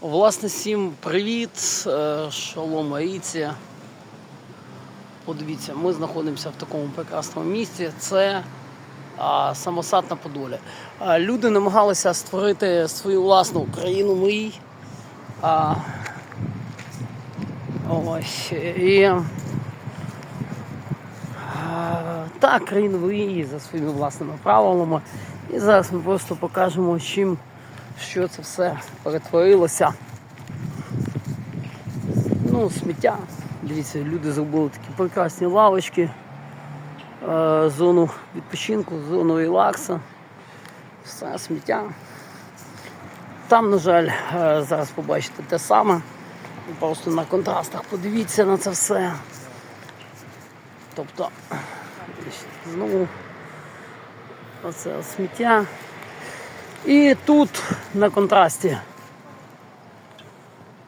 Власне, всім привіт, е, шалом Аїці. Подивіться, ми знаходимося в такому прекрасному місці. Це самосад на Подолі. Люди намагалися створити свою власну країну мрій. Ось. І, а, так, країну за своїми власними правилами. І зараз ми просто покажемо, чим що це все перетворилося. Ну, сміття. Дивіться, люди зробили такі прекрасні лавочки, е, зону відпочинку, зону релаксу. Все сміття. Там, на жаль, е, зараз побачите те саме. Просто на контрастах подивіться на це все. Тобто, знову оце сміття. І тут на контрасті